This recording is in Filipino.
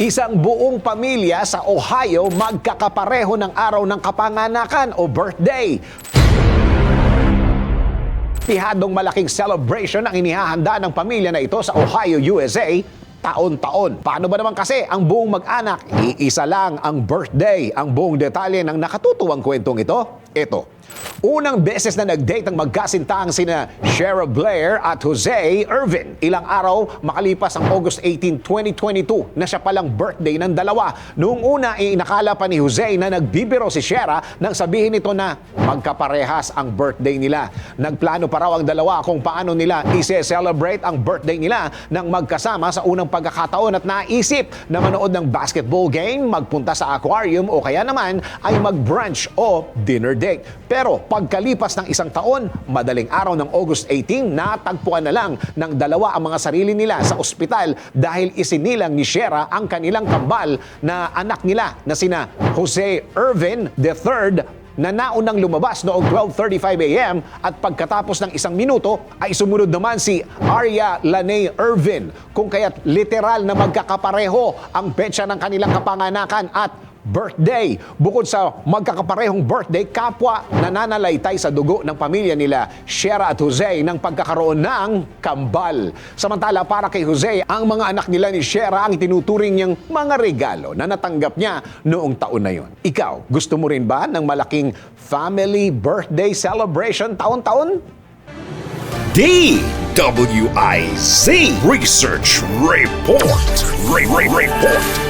Isang buong pamilya sa Ohio magkakapareho ng araw ng kapanganakan o birthday. Tihadong malaking celebration ang inihahanda ng pamilya na ito sa Ohio, USA, taon-taon. Paano ba naman kasi ang buong mag-anak? Iisa lang ang birthday. Ang buong detalye ng nakatutuwang kwentong ito, ito. Unang beses na nag-date ang magkasintaang sina Shara Blair at Jose Irvin. Ilang araw makalipas ang August 18, 2022 na siya palang birthday ng dalawa. Noong una, eh, inakala pa ni Jose na nagbibiro si Shara nang sabihin nito na magkaparehas ang birthday nila. Nagplano pa raw ang dalawa kung paano nila ise-celebrate ang birthday nila nang magkasama sa unang pagkakataon at naisip na manood ng basketball game, magpunta sa aquarium o kaya naman ay mag-brunch o dinner date. Pero pagkalipas ng isang taon, madaling araw ng August 18, natagpuan na lang ng dalawa ang mga sarili nila sa ospital dahil isinilang ni Shera ang kanilang kambal na anak nila na sina Jose Irvin III na naunang lumabas noong 12.35 a.m. at pagkatapos ng isang minuto ay sumunod naman si Arya Lanay Irvin kung kaya't literal na magkakapareho ang petsa ng kanilang kapanganakan at birthday. Bukod sa magkakaparehong birthday, kapwa nananalaytay sa dugo ng pamilya nila Shera at Jose ng pagkakaroon ng kambal. Samantala para kay Jose, ang mga anak nila ni Shera ang itinuturing niyang mga regalo na natanggap niya noong taon na yon. Ikaw, gusto mo rin ba ng malaking family birthday celebration taon-taon? DWIZ Research Report. Re- Re- Report.